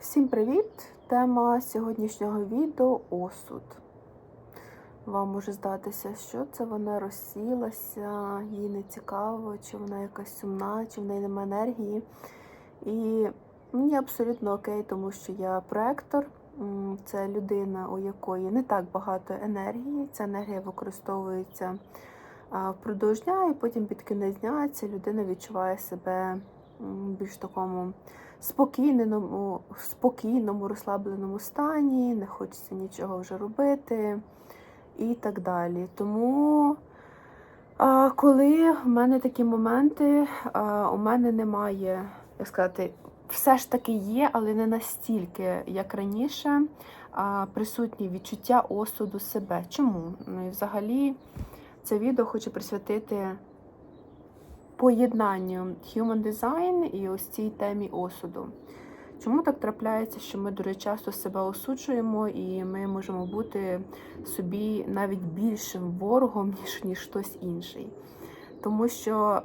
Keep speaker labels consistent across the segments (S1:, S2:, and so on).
S1: Всім привіт! Тема сьогоднішнього відео осуд. Вам може здатися, що це вона розсілася, їй не цікаво, чи вона якась сумна, чи в неї немає енергії. І мені абсолютно окей, тому що я проектор. Це людина, у якої не так багато енергії. Ця енергія використовується впродовж дня, і потім під кінець дня ця людина відчуває себе більш такому спокійному, спокійному, розслабленому стані, не хочеться нічого вже робити і так далі. Тому, коли в мене такі моменти, у мене немає, як сказати, все ж таки є, але не настільки, як раніше, присутні відчуття осуду себе. Чому? Ну і взагалі це відео хочу присвятити поєднанню human design і ось цій темі осуду. Чому так трапляється, що ми дуже часто себе осуджуємо, і ми можемо бути собі навіть більшим ворогом, ніж, ніж хтось інший? Тому що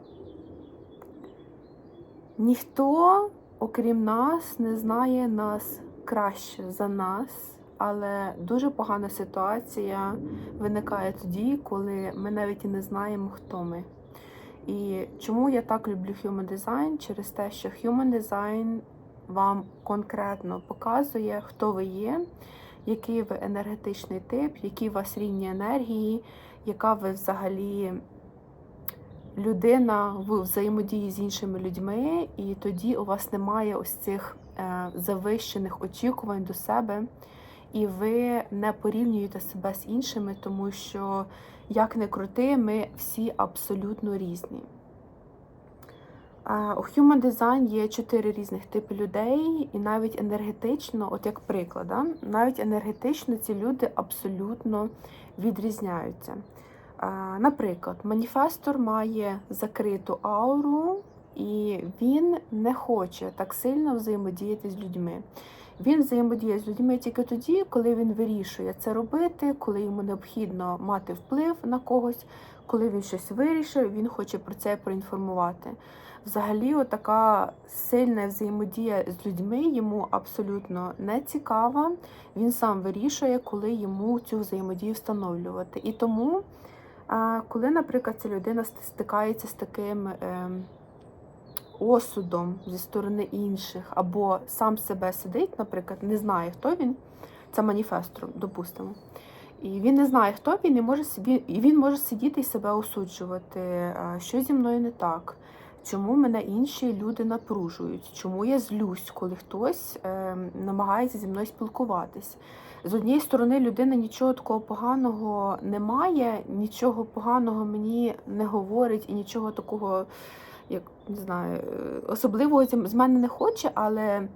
S1: ніхто, окрім нас, не знає нас краще за нас, але дуже погана ситуація виникає тоді, коли ми навіть і не знаємо, хто ми. І чому я так люблю Human Design? Через те, що Human Design вам конкретно показує, хто ви є, який ви енергетичний тип, які у вас рівні енергії, яка ви взагалі людина в взаємодії з іншими людьми, і тоді у вас немає ось цих е, завищених очікувань до себе, і ви не порівнюєте себе з іншими, тому що, як не крути, ми всі абсолютно різні. У Human Design є чотири різних типи людей, і навіть енергетично, от як приклад, навіть енергетично ці люди абсолютно відрізняються. Наприклад, маніфестор має закриту ауру, і він не хоче так сильно взаємодіяти з людьми. Він взаємодіє з людьми тільки тоді, коли він вирішує це робити, коли йому необхідно мати вплив на когось, коли він щось вирішив, він хоче про це проінформувати. Взагалі, така сильна взаємодія з людьми йому абсолютно не цікава. Він сам вирішує, коли йому цю взаємодію встановлювати. І тому, коли, наприклад, ця людина стикається з таким ем, осудом зі сторони інших, або сам себе сидить, наприклад, не знає, хто він, це маніфестор, допустимо. І він не знає, хто він, і може собі, і він може сидіти і себе осуджувати, що зі мною не так, чому мене інші люди напружують, чому я злюсь, коли хтось е, намагається зі мною спілкуватись. З однієї сторони, людина нічого такого поганого не має, нічого поганого мені не говорить і нічого такого, як не знаю, особливого з мене не хоче, але.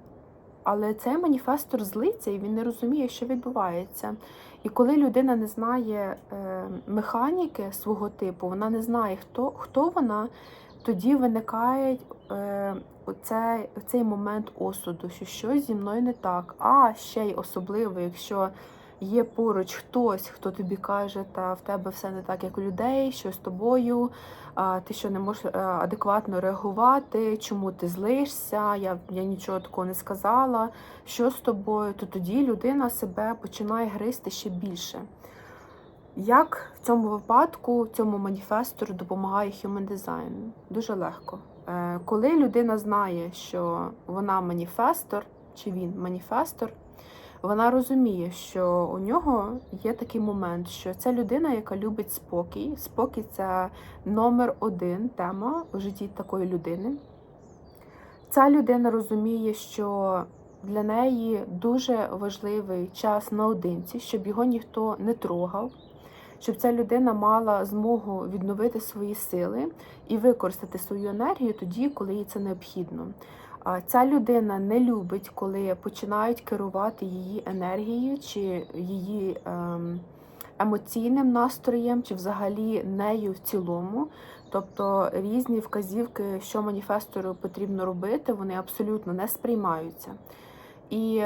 S1: Але цей маніфестор злиться і він не розуміє, що відбувається. І коли людина не знає е, механіки свого типу, вона не знає, хто хто вона, тоді виникає е, оцей, оцей момент осуду, що щось зі мною не так. А ще й особливо, якщо є поруч хтось, хто тобі каже, та в тебе все не так, як у людей, що з тобою, ти що не можеш е, адекватно реагувати, чому ти злишся, я я нічого такого не сказала, що з тобою, то тоді людина себе починає гризти ще більше. Як в цьому випадку цьому маніфестору допомагає Human Design? Дуже легко. Е, коли людина знає, що вона маніфестор, чи він маніфестор, вона розуміє, що у нього є такий момент, що це людина, яка любить спокій. Спокій це номер один тема у житті такої людини. Ця людина розуміє, що для неї дуже важливий час наодинці, щоб його ніхто не трогав, щоб ця людина мала змогу відновити свої сили і використати свою енергію тоді, коли їй це необхідно. Ця людина не любить, коли починають керувати її енергією чи її ем, емоційним настроєм, чи взагалі нею в цілому. Тобто різні вказівки, що маніфестору потрібно робити, вони абсолютно не сприймаються. І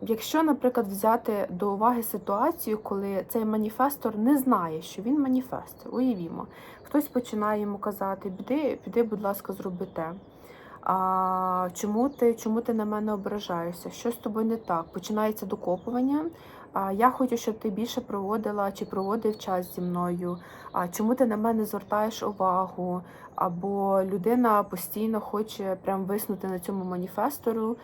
S1: якщо, наприклад, взяти до уваги ситуацію, коли цей маніфестор не знає, що він маніфестор, уявімо, хтось починає йому казати, піди, піди, будь ласка, зроби те. А, чому, ти, чому ти на мене ображаєшся? Що з тобою не так? Починається докопування. А, я хочу, щоб ти більше проводила чи проводив час зі мною. А чому ти на мене звертаєш увагу? Або людина постійно хоче прям виснути на цьому маніфестору,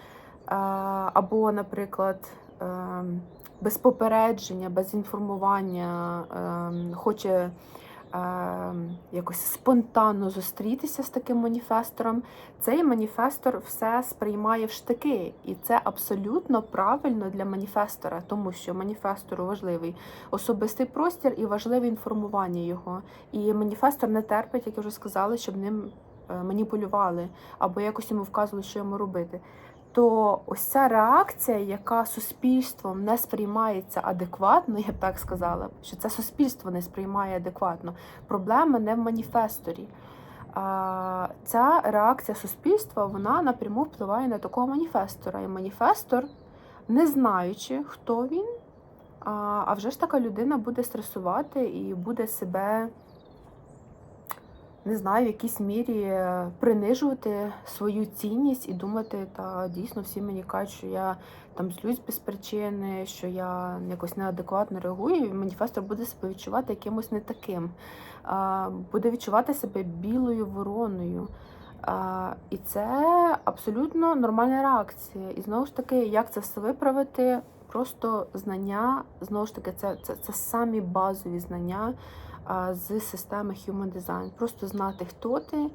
S1: або, наприклад, ем, без попередження, без інформування ем, хоче якось спонтанно зустрітися з таким маніфестором. Цей маніфестор все сприймає в штики, і це абсолютно правильно для маніфестора, тому що маніфестору важливий особистий простір і важливе інформування його. І маніфестор не терпить, як я вже сказала, щоб ним е, маніпулювали або якось йому вказували, що йому робити. То ось ця реакція, яка суспільством не сприймається адекватно, я б так сказала, що це суспільство не сприймає адекватно. Проблема не в маніфесторі. А, Ця реакція суспільства вона напряму впливає на такого маніфестора. І маніфестор, не знаючи, хто він, а, а вже ж така людина буде стресувати і буде себе не знаю, в якійсь мірі е, принижувати свою цінність і думати, та дійсно всі мені кажуть, що я там злюсь без причини, що я якось неадекватно реагую. і Маніфестор буде себе відчувати якимось не таким, буде відчувати себе білою вороною. А, І це абсолютно нормальна реакція. І знову ж таки, як це все виправити? Просто знання, знову ж таки, це, це, це самі базові знання з системи Human Design. Просто знати, хто ти,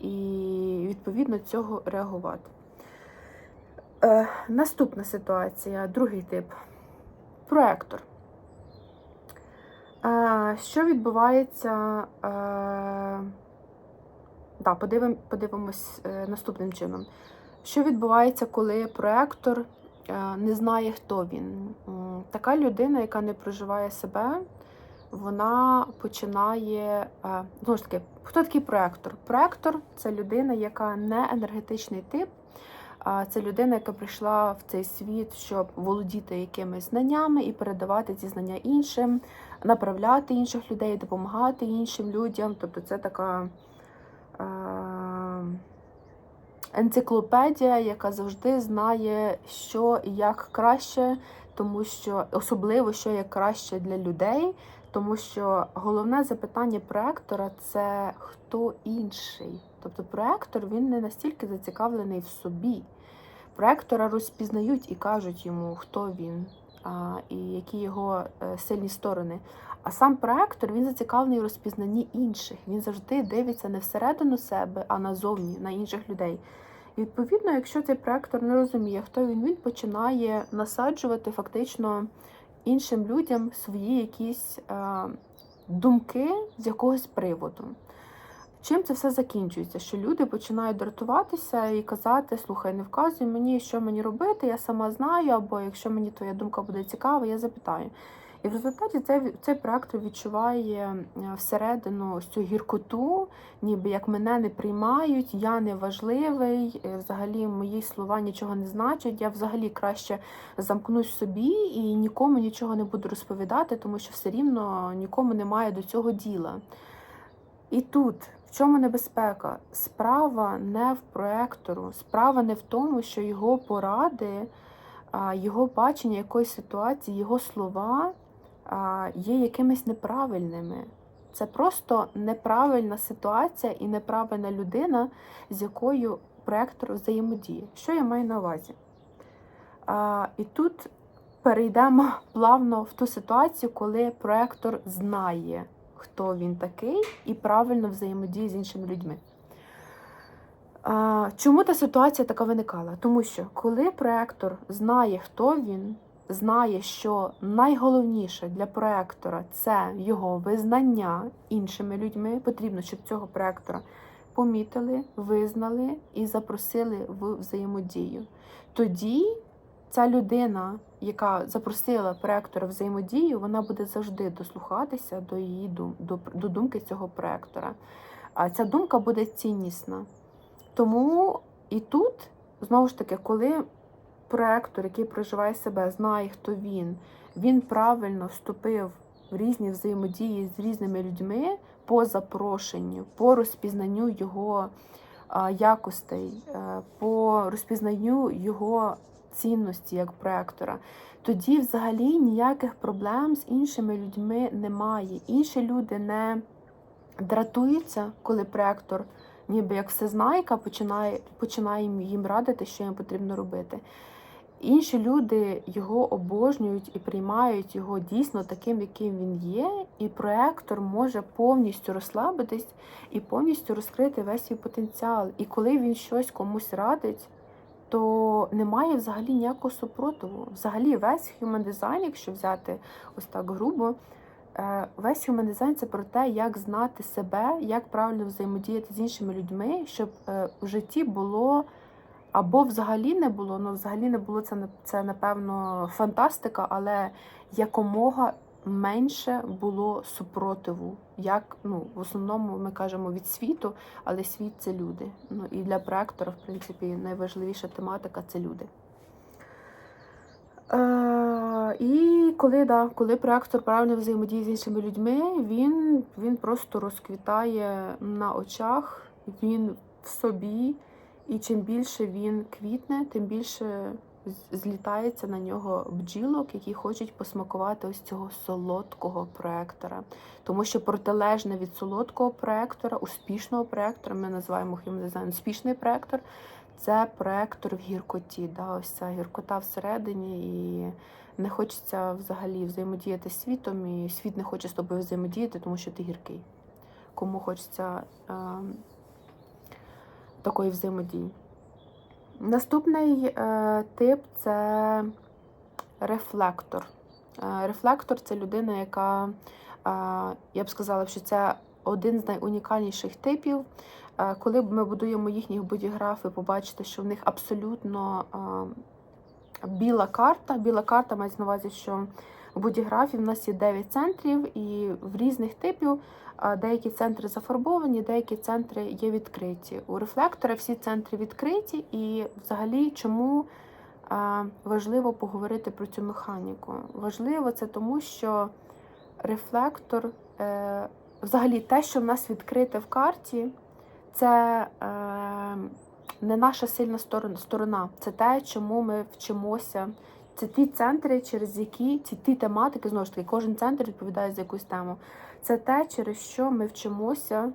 S1: і відповідно цього реагувати. Е, Наступна ситуація, другий тип проектор. Е, Що відбувається? Е, да, подивим, подивимось е, наступним чином. Що відбувається, коли проектор не знає, хто він? Така людина, яка не проживає себе, вона починає. е, Знову ж таки, хто такий проектор? Проектор це людина, яка не енергетичний тип. Це людина, яка прийшла в цей світ, щоб володіти якимись знаннями і передавати ці знання іншим, направляти інших людей, допомагати іншим людям. Тобто це така е, енциклопедія, яка завжди знає, що і як краще, тому що особливо що як краще для людей. Тому що головне запитання проектора це хто інший. Тобто проектор він не настільки зацікавлений в собі. Проектора розпізнають і кажуть йому, хто він а, і які його е, сильні сторони. А сам проектор він зацікавлений у розпізнанні інших. Він завжди дивиться не всередину себе, а назовні, на інших людей. І відповідно, якщо цей проектор не розуміє, хто він, він починає насаджувати фактично іншим людям свої якісь е, думки з якогось приводу. Чим це все закінчується? Що люди починають дратуватися і казати: слухай, не вказуй мені, що мені робити, я сама знаю, або якщо мені твоя думка буде цікава, я запитаю. І в результаті цей, цей проектор відчуває е, всередину ось цю гіркоту, ніби як мене не приймають, я не важливий, е, взагалі мої слова нічого не значать. Я взагалі краще замкнусь собі і нікому нічого не буду розповідати, тому що все рівно нікому немає до цього діла. І тут в чому небезпека? Справа не в проектору, справа не в тому, що його поради, його бачення якоїсь ситуації, його слова є якимись неправильними. Це просто неправильна ситуація і неправильна людина, з якою проектор взаємодіє. Що я маю на увазі? А, І тут перейдемо плавно в ту ситуацію, коли проектор знає, хто він такий, і правильно взаємодіє з іншими людьми. А, Чому та ситуація така виникала? Тому що коли проектор знає, хто він, знає, що найголовніше для проектора це його визнання іншими людьми, потрібно, щоб цього проектора помітили, визнали і запросили в взаємодію. Тоді ця людина, яка запросила проектора взаємодію, вона буде завжди дослухатися до її дум, до, до думки цього проектора. А ця думка буде ціннісна. Тому і тут, знову ж таки, коли проектор, який проживає себе, знає, хто він, він правильно вступив в різні взаємодії з різними людьми по запрошенню, по розпізнанню його якостей, е, по розпізнанню його цінності як проектора, тоді взагалі ніяких проблем з іншими людьми немає. Інші люди не дратуються, коли проектор, ніби як всезнайка, починає, починає їм радити, що їм потрібно робити. Інші люди його обожнюють і приймають його дійсно таким, яким він є, і проектор може повністю розслабитись і повністю розкрити весь свій потенціал. І коли він щось комусь радить, то немає взагалі ніякого супротиву. Взагалі, весь human design, якщо взяти ось так грубо, е, весь human design – це про те, як знати себе, як правильно взаємодіяти з іншими людьми, щоб е, в житті було. Або взагалі не було, ну взагалі не було це, це напевно фантастика, але якомога менше було супротиву. Як ну, в основному ми кажемо від світу, але світ це люди. Ну і для проектора, в принципі, найважливіша тематика це люди. Е, і коли, да, коли проектор правильно взаємодіє з іншими людьми, він, він просто розквітає на очах, він в собі. І чим більше він квітне, тим більше злітається на нього бджілок, які хочуть посмакувати ось цього солодкого проектора. Тому що протилежне від солодкого проектора, успішного проектора, ми називаємо Design успішний проектор, це проектор в гіркоті. Да? Ось ця гіркота всередині, і не хочеться взагалі взаємодіяти з світом, і світ не хоче з тобою взаємодіяти, тому що ти гіркий. Кому хочеться. ем, такої взаємодії. Наступний е, тип це рефлектор. Е, рефлектор це людина, яка, е, я б сказала, що це один з найунікальніших типів. Е, коли ми будуємо їхні бодіграфи, побачите, що в них абсолютно е, біла карта. Біла карта мається на увазі, що в бодіграфі в нас є 9 центрів, і в різних типів деякі центри зафарбовані, деякі центри є відкриті. У рефлектора всі центри відкриті, і взагалі чому важливо поговорити про цю механіку? Важливо це тому, що рефлектор, е, взагалі те, що в нас відкрите в карті, це е, не наша сильна сторон- сторона, це те, чому ми вчимося. Це ті центри, через які ці ті тематики, знову ж таки, кожен центр відповідає за якусь тему. Це те, через що ми вчимося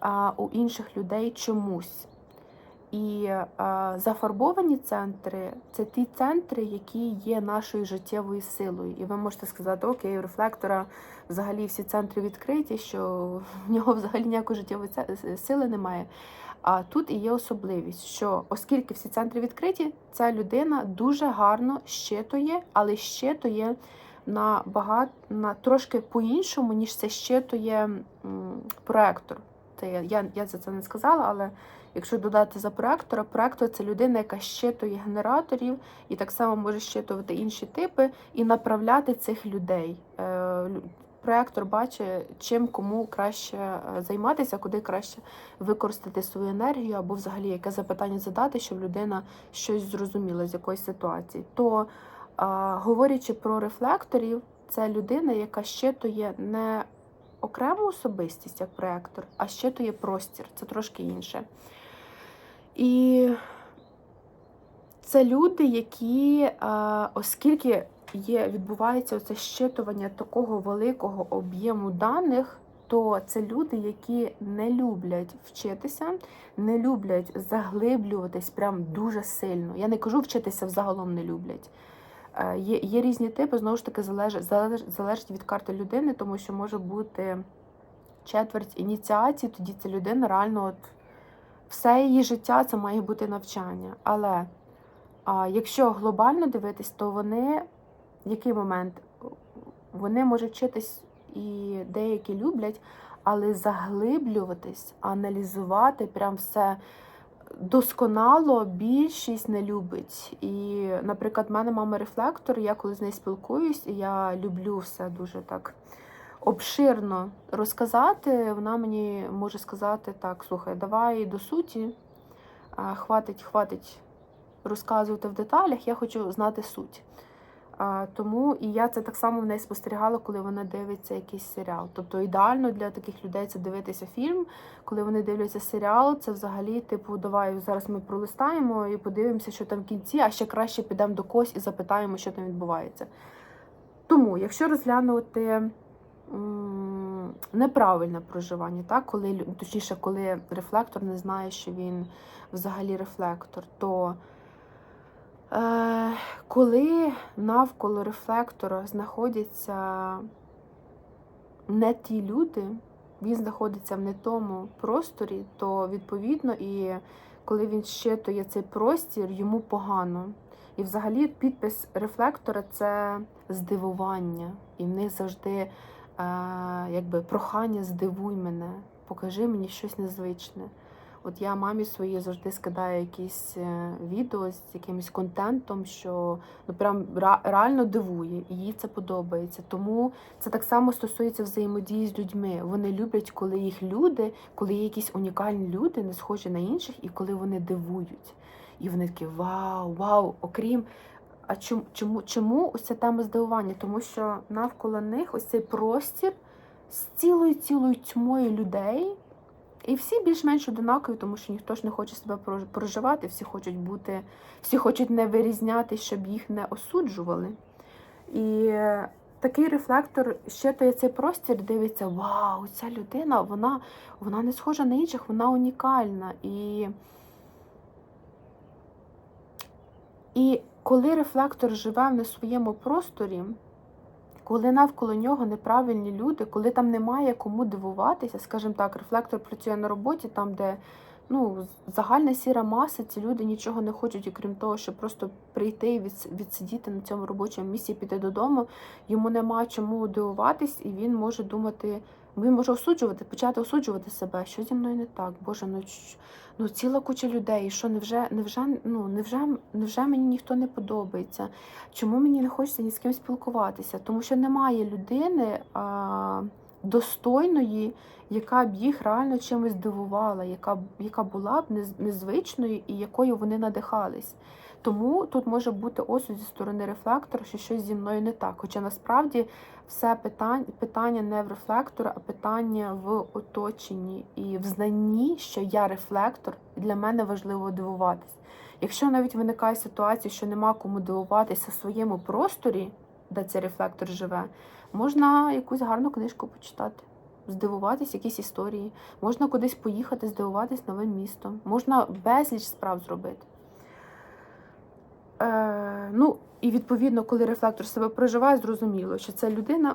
S1: а, у інших людей чомусь. І а, зафарбовані центри це ті центри, які є нашою життєвою силою. І ви можете сказати, окей, у рефлектора взагалі всі центри відкриті, що в нього взагалі ніякої життєвої сили немає. А тут і є особливість, що оскільки всі центри відкриті, ця людина дуже гарно щитує, але щитує на багато на трошки по-іншому, ніж це щитує проектор. Це я, я, за це не сказала, але якщо додати за проектора, проектор це людина, яка щитує генераторів і так само може щитувати інші типи і направляти цих людей. Е, Проектор бачить, чим кому краще е, займатися, куди краще використати свою енергію, або взагалі яке запитання задати, щоб людина щось зрозуміла з якоїсь ситуації. То а, говорячи про рефлекторів, це людина, яка щитує не окрему особистість як проектор, а щитує простір. Це трошки інше. І це люди, які, а, оскільки є, відбувається оце щитування такого великого об'єму даних, то це люди, які не люблять вчитися, не люблять заглиблюватись прям дуже сильно. Я не кажу вчитися взагалом не люблять. Е, Є, є різні типи, знову ж таки, залежить, залежить, від карти людини, тому що може бути четверть ініціації, тоді ця людина реально от все її життя це має бути навчання. Але а, якщо глобально дивитись, то вони який момент вони можуть вчитись і деякі люблять, але заглиблюватись, аналізувати прям все досконало більшість не любить. І, наприклад, в мене мама рефлектор, я коли з нею спілкуюсь, і я люблю все дуже так обширно розказати. Вона мені може сказати так: слухай, давай до суті, хватить, хватить розказувати в деталях, я хочу знати суть. Тому і я це так само в неї спостерігала, коли вона дивиться якийсь серіал. Тобто ідеально для таких людей це дивитися фільм, коли вони дивляться серіал, це взагалі, типу, давай зараз ми пролистаємо і подивимося, що там в кінці, а ще краще підемо до когось і запитаємо, що там відбувається. Тому, якщо розглянути неправильне проживання, так, коли, точніше, коли рефлектор не знає, що він взагалі рефлектор, то коли навколо рефлектора знаходяться не ті люди, він знаходиться в не тому просторі, то відповідно і коли він щитує цей простір, йому погано. І взагалі підпис рефлектора це здивування. І в них завжди е, якби прохання здивуй мене, покажи мені щось незвичне. От я мамі своїй завжди скидаю якісь е, відео з якимось контентом, що ну прям реально дивує, і їй це подобається. Тому це так само стосується взаємодії з людьми. Вони люблять, коли їх люди, коли є якісь унікальні люди, не схожі на інших, і коли вони дивують. І вони такі вау, вау, окрім. А чому, чому, чому ось ця тема здивування? Тому що навколо них ось цей простір з цілою цілою тьмою людей. І всі більш-менш одинакові, тому що ніхто ж не хоче себе проживати, всі хочуть бути, всі хочуть не вирізнятися, щоб їх не осуджували. І е, такий рефлектор щитує цей простір, дивиться, вау, ця людина, вона, вона не схожа на інших, вона унікальна. І, і коли рефлектор живе в не своєму просторі, коли навколо нього неправильні люди, коли там немає кому дивуватися, скажімо так, рефлектор працює на роботі, там, де ну, загальна сіра маса, ці люди нічого не хочуть, окрім того, щоб просто прийти і відсидіти на цьому робочому місці, і піти додому. Йому нема чому дивуватись, і він може думати, він може осуджувати, почати осуджувати себе, що зі мною не так. Боже, ну, ну ціла куча людей. Що невже, невже, ну, невже, невже мені ніхто не подобається? Чому мені не хочеться ні з ким спілкуватися? Тому що немає людини а, достойної, яка б їх реально чимось дивувала, яка, яка була б нез- незвичною і якою вони надихались. Тому тут може бути осуд зі сторони рефлектора, що щось зі мною не так. Хоча насправді все питання, питання не в рефлектора, а питання в оточенні і в знанні, що я рефлектор, і для мене важливо дивуватись. Якщо навіть виникає ситуація, що нема кому дивуватися в своєму просторі, де цей рефлектор живе, можна якусь гарну книжку почитати, здивуватись, якісь історії, можна кудись поїхати, здивуватись новим містом, можна безліч справ зробити. Е, ну, і відповідно, коли рефлектор себе проживає, зрозуміло, що ця людина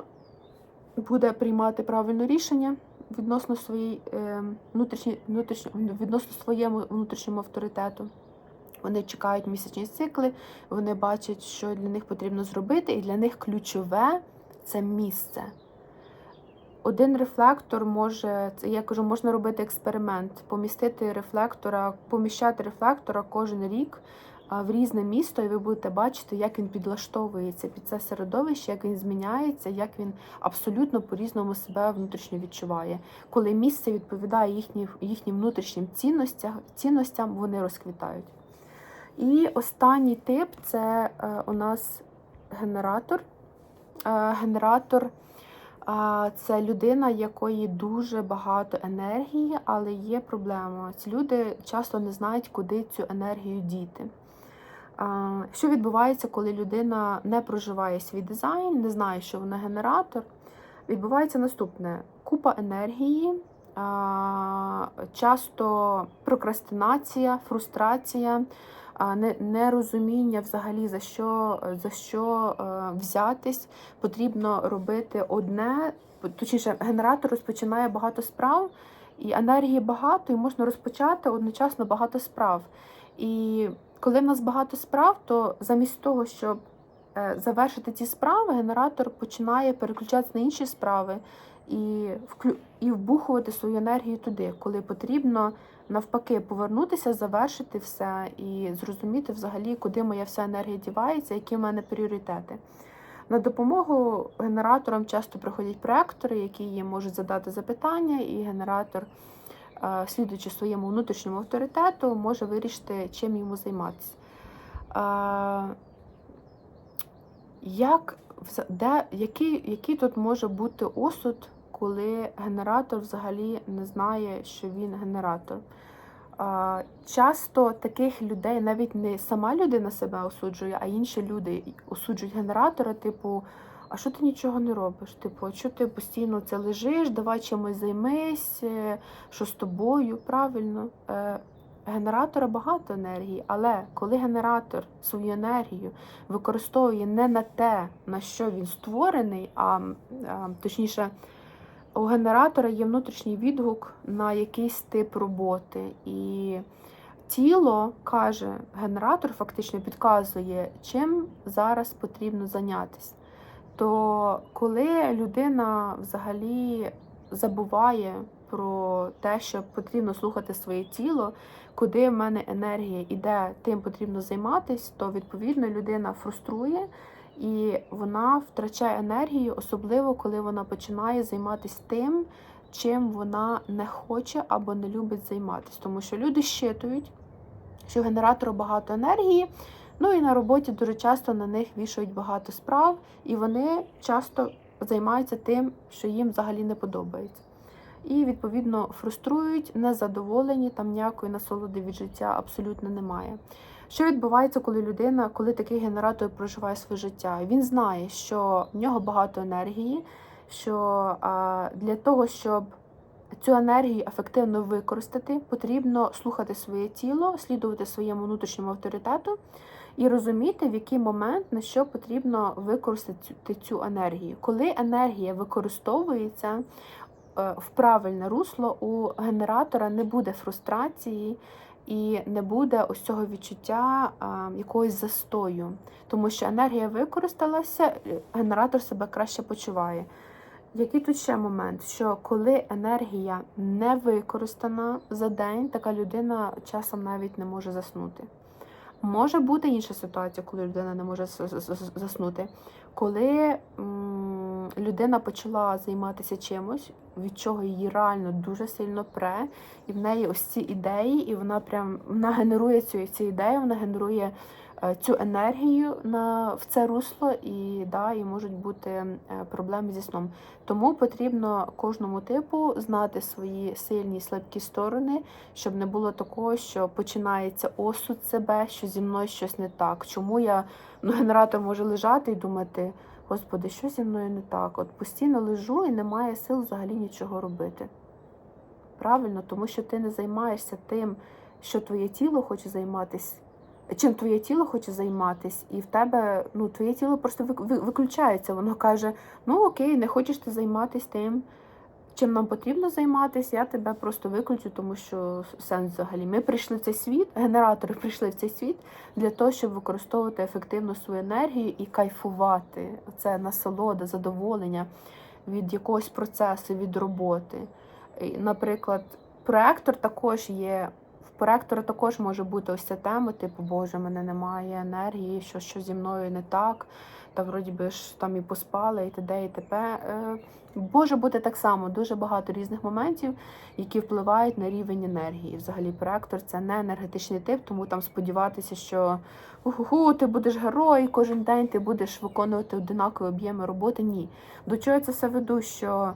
S1: буде приймати правильне рішення відносно своїй е, внутрішній, внутрішньо, відносно своєму внутрішньому авторитету. Вони чекають місячні цикли, вони бачать, що для них потрібно зробити, і для них ключове це місце. Один рефлектор може, це я кажу, можна робити експеримент, помістити рефлектора, поміщати рефлектора кожен рік в різне місто, і ви будете бачити, як він підлаштовується під це середовище, як він зміняється, як він абсолютно по-різному себе внутрішньо відчуває. Коли місце відповідає їхні, їхнім внутрішнім цінностям, цінностям, вони розквітають. І останній тип це е, у нас генератор. Е, генератор це людина, якої дуже багато енергії, але є проблема. Ці люди часто не знають, куди цю енергію діти. Що відбувається, коли людина не проживає свій дизайн, не знає, що вона генератор? Відбувається наступне: купа енергії, часто прокрастинація, фрустрація нерозуміння взагалі за що, за що е, взятись, потрібно робити одне, точніше, генератор розпочинає багато справ, і енергії багато, і можна розпочати одночасно багато справ. І коли в нас багато справ, то замість того, щоб е, завершити ці справи, генератор починає переключатися на інші справи і, і вбухувати свою енергію туди, коли потрібно навпаки повернутися, завершити все і зрозуміти взагалі, куди моя вся енергія дівається, які в мене пріоритети. На допомогу генераторам часто приходять проектори, які їм можуть задати запитання, і генератор, е, слідуючи своєму внутрішньому авторитету, може вирішити, чим йому займатися. Е, Як, де, який, який тут може бути осуд, коли генератор взагалі не знає, що він генератор? Часто таких людей навіть не сама людина себе осуджує, а інші люди осуджують генератора, типу, а що ти нічого не робиш? Типу, що ти постійно це лежиш, давай чимось займись, е, що з тобою? Правильно. Е, Генератора багато енергії, але коли генератор свою енергію використовує не на те, на що він створений, а, точніше, у генератора є внутрішній відгук на якийсь тип роботи. І тіло каже, генератор фактично підказує, чим зараз потрібно зайнятися. То коли людина взагалі забуває про те, що потрібно слухати своє тіло, куди в мене енергія іде, тим потрібно займатися, то відповідно людина фруструє і вона втрачає енергію, особливо коли вона починає займатися тим, чим вона не хоче або не любить займатися. Тому що люди щитують, що генератору багато енергії. Ну і на роботі дуже часто на них вішають багато справ, і вони часто займаються тим, що їм взагалі не подобається. І, відповідно, фруструють, незадоволені, там ніякої насолоди від життя абсолютно немає. Що відбувається, коли людина, коли такий генератор проживає своє життя? Він знає, що в нього багато енергії, що для того, щоб цю енергію ефективно використати, потрібно слухати своє тіло, слідувати своєму внутрішньому авторитету і розуміти, в який момент на що потрібно використати цю, цю енергію. Коли енергія використовується е, в правильне русло, у генератора не буде фрустрації і не буде ось цього відчуття якогось застою, тому що енергія використалася, е, генератор себе краще почуває. Який тут ще момент? Що коли енергія не використана за день, така людина часом навіть не може заснути. Може бути інша ситуація, коли людина не може заснути. Коли людина почала займатися чимось, від чого її реально дуже сильно пре, і в неї ось ці ідеї, і вона прям вона генерує цю, ці ідеї, вона генерує цю енергію на в це русло, і да, і можуть бути е, проблеми зі сном. Тому потрібно кожному типу знати свої сильні і слабкі сторони, щоб не було такого, що починається осуд себе, що зі мною щось не так. Чому я ну, генератор може лежати і думати, господи, що зі мною не так? От постійно лежу і немає сил взагалі нічого робити. Правильно, тому що ти не займаєшся тим, що твоє тіло хоче займатися. Чим твоє тіло хоче займатися, і в тебе ну, твоє тіло просто виключається. Воно каже: ну окей, не хочеш ти займатися тим, чим нам потрібно займатися, я тебе просто виключу, тому що сенс взагалі. Ми прийшли в цей світ, генератори прийшли в цей світ для того, щоб використовувати ефективно свою енергію і кайфувати. Це насолода, задоволення від якогось процесу, від роботи. Наприклад, проектор також є. В проектора також може бути ось ця тема, типу, Боже, мене немає енергії, що, що зі мною не так, та вроді би ж там і поспали, і т.д. і т.п. Е, Може бути так само дуже багато різних моментів, які впливають на рівень енергії. Взагалі, проектор це не енергетичний тип, тому там сподіватися, що уху, ти будеш герой, кожен день ти будеш виконувати одинакові об'єми роботи. Ні. До чого я це все веду? Що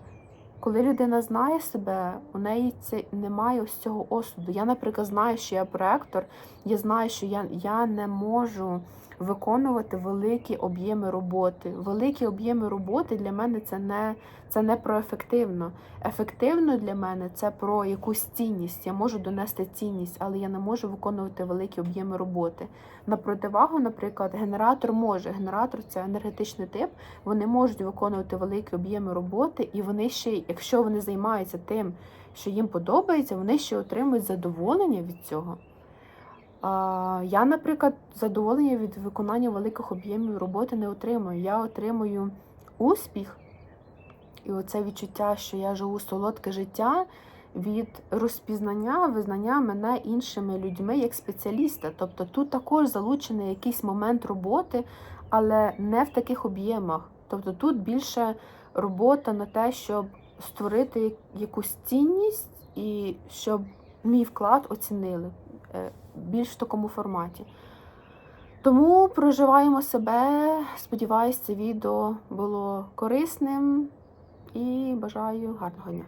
S1: коли людина знає себе, у неї це немає ось цього осуду. Я, наприклад, знаю, що я проектор, я знаю, що я, я не можу виконувати великі об'єми роботи. Великі об'єми роботи для мене це не, це не про ефективно. Ефективно для мене це про якусь цінність. Я можу донести цінність, але я не можу виконувати великі об'єми роботи. На противагу, наприклад, генератор може. Генератор це енергетичний тип. Вони можуть виконувати великі об'єми роботи, і вони ще, якщо вони займаються тим, що їм подобається, вони ще отримують задоволення від цього. Я, наприклад, задоволення від виконання великих об'ємів роботи не отримую. Я отримую успіх і оце відчуття, що я живу солодке життя від розпізнання, визнання мене іншими людьми як спеціаліста. Тобто тут також залучений якийсь момент роботи, але не в таких об'ємах. Тобто тут більше робота на те, щоб створити якусь цінність і щоб мій вклад оцінили е, більш в такому форматі. Тому проживаємо себе. Сподіваюсь, це відео було корисним і бажаю гарного дня.